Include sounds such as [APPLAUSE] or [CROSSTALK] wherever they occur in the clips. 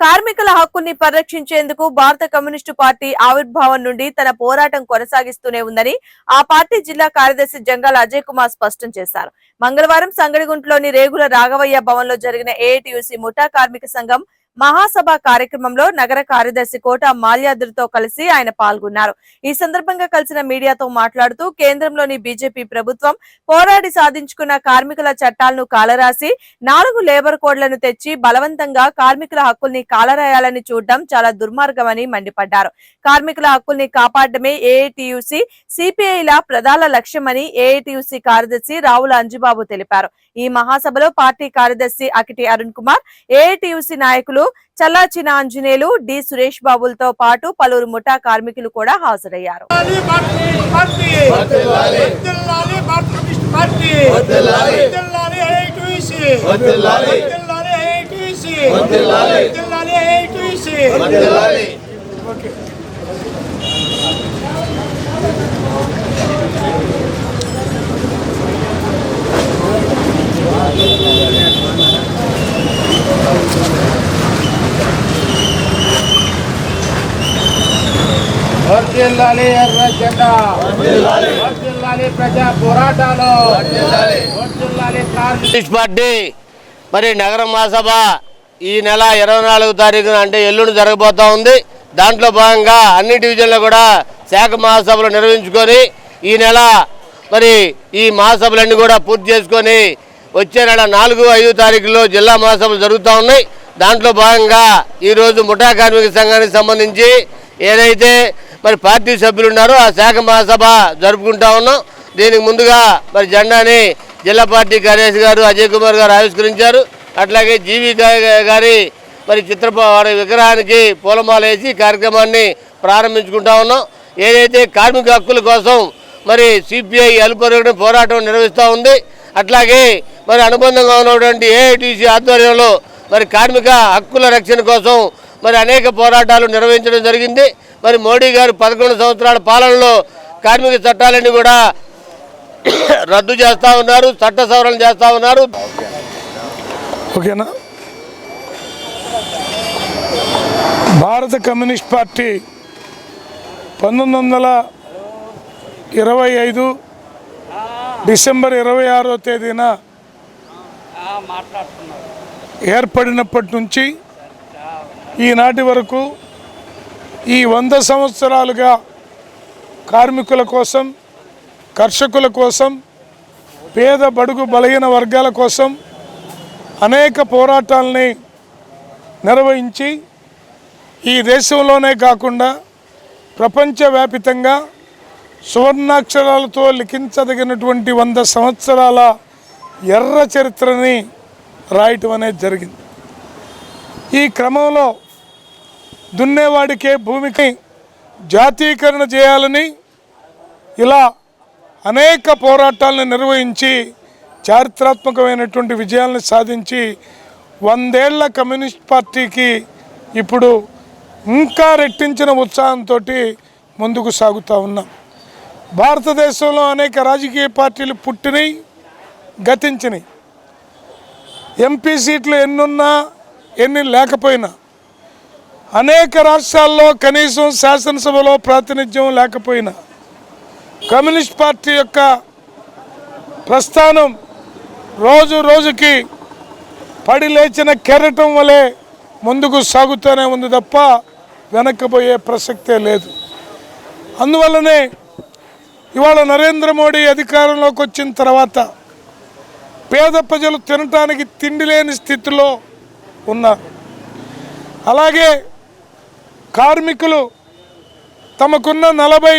కార్మికుల హక్కుల్ని పరిరక్షించేందుకు భారత కమ్యూనిస్టు పార్టీ ఆవిర్భావం నుండి తన పోరాటం కొనసాగిస్తూనే ఉందని ఆ పార్టీ జిల్లా కార్యదర్శి జంగాల అజయ్ కుమార్ స్పష్టం చేశారు. మంగళవారం సంగడిగుంట్లోని రేగుల రాఘవయ్య భవన్లో జరిగిన ఏఐటియుసి ముఠా కార్మిక సంఘం మహాసభ కార్యక్రమంలో నగర కార్యదర్శి కోట మాల్యాద్రితో కలిసి ఆయన పాల్గొన్నారు. ఈ సందర్భంగా కలిసిన మీడియాతో మాట్లాడుతూ కేంద్రంలోని బీజేపీ ప్రభుత్వం పోరాడి సాధించుకున్న కార్మికుల చట్టాలను కాలరాసి నాలుగు లేబర్ కోడ్లను తెచ్చి బలవంతంగా కార్మికుల హక్కుల్ని కాలరాయాలని చూడడం చాలా దుర్మార్గమని మండిపడ్డారు. కార్మికుల హక్కుల్ని కాపాడమే ఏఐటియుసి సిపిఐల ప్రధాన లక్ష్యమని ఏఐటియుసి కార్యదర్శి రావుల అంజుబాబు తెలిపారు. ఈ మహాసభలో పార్టీ కార్యదర్శి అకిటి అరుణ్ కుమార్ ఏఐటియుసి నాయకులు చల్లాచిన ఆంజనేయులు డి సురేష్ బాబులతో పాటు పలువురు ముఠా కార్మికులు కూడా హాజరయ్యారు భారత కమ్యూనిస్ట్ పార్టీ వర్ధిల్లాలి వర్ధిల్లాలి ఏఐటీసీ వర్ధిల్లాలి వర్ధిల్లాలి ఏఐటీసీ వర్ధిల్లాలి వర్ధిల్లాలి ఏఐటీసీ వర్ధిల్లాలి ఓకే వర్ధిల్లాలి ఎర్ర జెండా. వర్ధిల్లాలి. ప్రజా పోరాటాలు. కమ్యూనిస్ట్ పార్టీ మరి నగర మహాసభ ఈ నెల ఇరవై నాలుగు తారీఖున అంటే ఎల్లుండి జరగబోతా ఉంది. దాంట్లో భాగంగా అన్ని డివిజన్లు కూడా శాఖ మహాసభలు నిర్వహించుకొని ఈ నెల మరి ఈ మహాసభలన్నీ కూడా పూర్తి చేసుకొని వచ్చే నెల నాలుగు ఐదు తారీఖులో జిల్లా మహాసభలు జరుగుతూ ఉన్నాయి. దాంట్లో భాగంగా ఈరోజు ముఠా కార్మిక సంఘానికి సంబంధించి ఏదైతే మరి పార్టీ సభ్యులు ఉన్నారో ఆ శాఖ మహాసభ జరుపుకుంటా ఉన్నాం. దీనికి ముందుగా మరి జెండాని జిల్లా పార్టీ కార్యదర్శి గారు అజయ్ కుమార్ గారు ఆవిష్కరించారు. అట్లాగే జీవి గారి మరి చిత్ర వారి విగ్రహానికి పూలమాల వేసి కార్యక్రమాన్ని ప్రారంభించుకుంటా ఉన్నాం. ఏదైతే కార్మిక హక్కుల కోసం మరి సిపిఐ అలుపరుగున పోరాటం నిర్వహిస్తూ ఉంది. అట్లాగే మరి అనుబంధంగా ఉన్నటువంటి ఏఐటీసీ ఆధ్వర్యంలో మరి కార్మిక హక్కుల రక్షణ కోసం మరి అనేక పోరాటాలు నిర్వహించడం జరిగింది. మరి మోడీ గారు పదకొండు సంవత్సరాల పాలనలో కార్మిక చట్టాలన్నీ కూడా [COUGHS] రద్దు చేస్తూ ఉన్నారు చట్ట సవరణ చేస్తూ ఉన్నారు. ఓకేనా? భారత కమ్యూనిస్ట్ పార్టీ పంతొమ్మిది వందల ఇరవై ఐదు డిసెంబర్ ఇరవై ఆరో తేదీన ఏర్పడినప్పటి నుంచి ఈనాటి వరకు ఈ వంద సంవత్సరాలుగా కార్మికుల కోసం కర్షకుల కోసం పేద బడుగు బలహీన వర్గాల కోసం అనేక పోరాటాలని నిర్వహించి ఈ దేశంలోనే కాకుండా ప్రపంచవ్యాపితంగా సువర్ణాక్షరాలతో లిఖించదగినటువంటి వంద సంవత్సరాల ఎర్ర చరిత్రని రాయటం అనేది జరిగింది. ఈ క్రమంలో దున్నేవాడికే భూమికి జాతీకరణ చేయాలని ఇలా అనేక పోరాటాలను నిర్వహించి చారిత్రాత్మకమైనటువంటి విజయాలను సాధించి వందేళ్ళ కమ్యూనిస్ట్ పార్టీకి ఇప్పుడు ఇంకా రెట్టించిన ఉత్సాహంతో ముందుకు సాగుతూ ఉన్నాం. భారతదేశంలో అనేక రాజకీయ పార్టీలు పుట్టినాయి గతించినాయి. ఎంపీ సీట్లు ఎన్నున్నా ఎన్ని లేకపోయినా అనేక రాష్ట్రాల్లో కనీసం శాసనసభలో ప్రాతినిధ్యం లేకపోయినా కమ్యూనిస్ట్ పార్టీ యొక్క ప్రస్థానం రోజు రోజుకి పడి లేచిన కెరటం వలె ముందుకు సాగుతూనే ఉంది తప్ప వెనక్కిపోయే ప్రసక్తే లేదు. అందువల్లనే ఇవాళ నరేంద్ర మోడీ అధికారంలోకి వచ్చిన తర్వాత పేద ప్రజలు తినటానికి తిండి లేని స్థితిలో ఉన్నారు. అలాగే కార్మికులు తమకున్న నలభై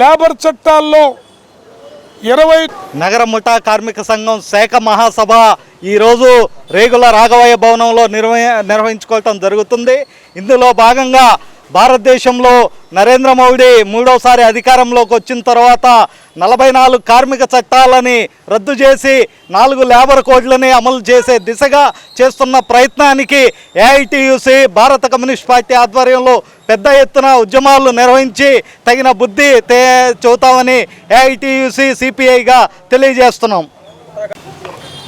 లేబర్ చట్టాల్లో ఇరవై నగర ముఠా కార్మిక సంఘం శాఖ మహాసభ ఈరోజు రేగుల రాఘవయ్య భవనంలో నిర్వహ నిర్వహించుకోవటం జరుగుతుంది. ఇందులో భాగంగా భారతదేశంలో నరేంద్ర మోడీ మూడవసారి అధికారంలోకి వచ్చిన తర్వాత నలభై నాలుగు కార్మిక చట్టాలని రద్దు చేసి నాలుగు లేబర్ కోడ్లని అమలు చేసే దిశగా చేస్తున్న ప్రయత్నానికి ఏఐటియుసి భారత కమ్యూనిస్ట్ పార్టీ ఆధ్వర్యంలో పెద్ద ఎత్తున ఉద్యమాలు నిర్వహించి తగిన బుద్ధి తే చెబుతామని ఏఐటియుసి సిపిఐగా తెలియజేస్తున్నాం.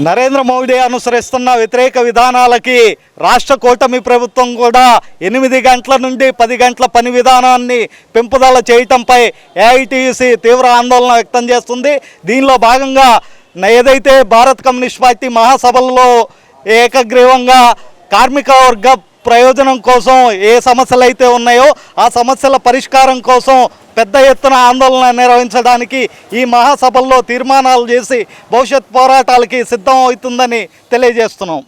నరేంద్ర మోడీ అనుసరిస్తున్న వ్యతిరేక విధానాలకి రాష్ట్ర కూటమి ప్రభుత్వం కూడా ఎనిమిది గంటల నుండి పది గంటల పని విధానాన్ని పెంపుదల చేయటంపై ఏఐటీసీ తీవ్ర ఆందోళన వ్యక్తం చేస్తుంది. దీనిలో భాగంగా ఏదైతే భారత్ కమ్యూనిస్ట్ పార్టీ మహాసభల్లో ఏకగ్రీవంగా కార్మిక వర్గ ప్రయోజనం కోసం ఏ సమస్యలు అయితే ఉన్నాయో ఆ సమస్యల పరిష్కారం కోసం పెద్ద ఎత్తున ఆందోళన నిర్వహించడానికి ఈ మహాసభల్లో తీర్మానాలు చేసి భవిష్యత్ పోరాటాలకి సిద్ధం అవుతుందని తెలియజేస్తున్నాం.